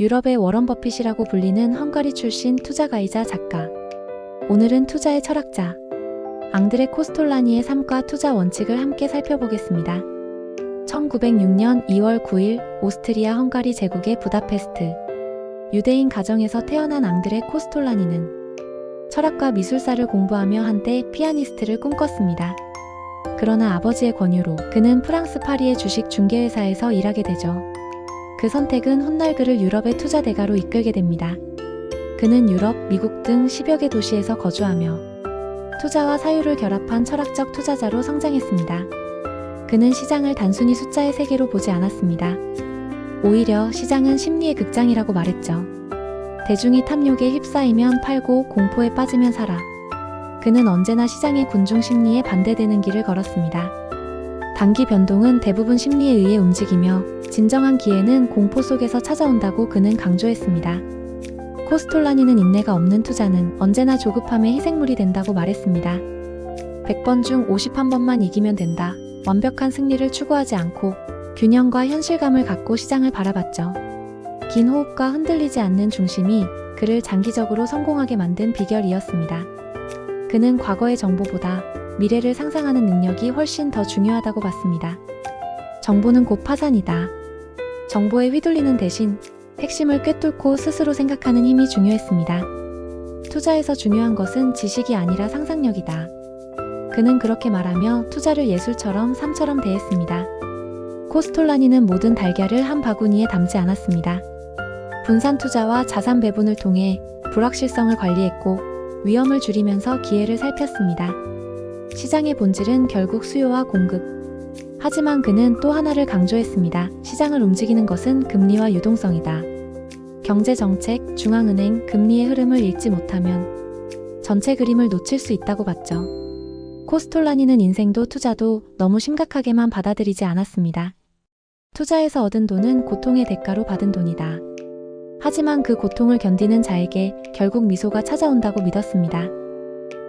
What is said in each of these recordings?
유럽의 워런 버핏이라고 불리는 헝가리 출신 투자가이자 작가. 오늘은 투자의 철학자. 앙드레 코스톨라니의 삶과 투자 원칙을 함께 살펴보겠습니다. 1906년 2월 9일 오스트리아 헝가리 제국의 부다페스트. 유대인 가정에서 태어난 앙드레 코스톨라니는 철학과 미술사를 공부하며 한때 피아니스트를 꿈꿨습니다. 그러나 아버지의 권유로 그는 프랑스 파리의 주식 중개회사에서 일하게 되죠. 그 선택은 훗날 그를 유럽의 투자 대가로 이끌게 됩니다. 그는 유럽, 미국 등 10여 개 도시에서 거주하며 투자와 사유를 결합한 철학적 투자자로 성장했습니다. 그는 시장을 단순히 숫자의 세계로 보지 않았습니다. 오히려 시장은 심리의 극장이라고 말했죠. 대중이 탐욕에 휩싸이면 팔고 공포에 빠지면 사라. 그는 언제나 시장의 군중 심리에 반대되는 길을 걸었습니다. 단기 변동은 대부분 심리에 의해 움직이며 진정한 기회는 공포 속에서 찾아온다고 그는 강조했습니다. 코스톨라니는 인내가 없는 투자는 언제나 조급함의 희생물이 된다고 말했습니다. 100번 중 51번만 이기면 된다. 완벽한 승리를 추구하지 않고 균형과 현실감을 갖고 시장을 바라봤죠. 긴 호흡과 흔들리지 않는 중심이 그를 장기적으로 성공하게 만든 비결이었습니다. 그는 과거의 정보보다 미래를 상상하는 능력이 훨씬 더 중요하다고 봤습니다. 정보는 곧 파산이다. 정보에 휘둘리는 대신 핵심을 꿰뚫고 스스로 생각하는 힘이 중요했습니다. 투자에서 중요한 것은 지식이 아니라 상상력이다. 그는 그렇게 말하며 투자를 예술처럼 삶처럼 대했습니다. 코스톨라니는 모든 달걀을 한 바구니에 담지 않았습니다. 분산 투자와 자산 배분을 통해 불확실성을 관리했고 위험을 줄이면서 기회를 살폈습니다. 시장의 본질은 결국 수요와 공급. 하지만 그는 또 하나를 강조했습니다. 시장을 움직이는 것은 금리와 유동성이다. 경제 정책, 중앙은행, 금리의 흐름을 읽지 못하면 전체 그림을 놓칠 수 있다고 봤죠. 코스톨라니는 인생도 투자도 너무 심각하게만 받아들이지 않았습니다. 투자에서 얻은 돈은 고통의 대가로 받은 돈이다. 하지만 그 고통을 견디는 자에게 결국 미소가 찾아온다고 믿었습니다.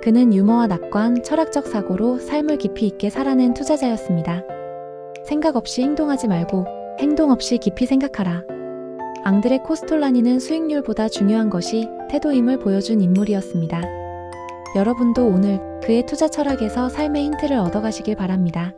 그는 유머와 낙관, 철학적 사고로 삶을 깊이 있게 살아낸 투자자였습니다. 생각 없이 행동하지 말고 행동 없이 깊이 생각하라. 앙드레 코스톨라니는 수익률보다 중요한 것이 태도임을 보여준 인물이었습니다. 여러분도 오늘 그의 투자 철학에서 삶의 힌트를 얻어가시길 바랍니다.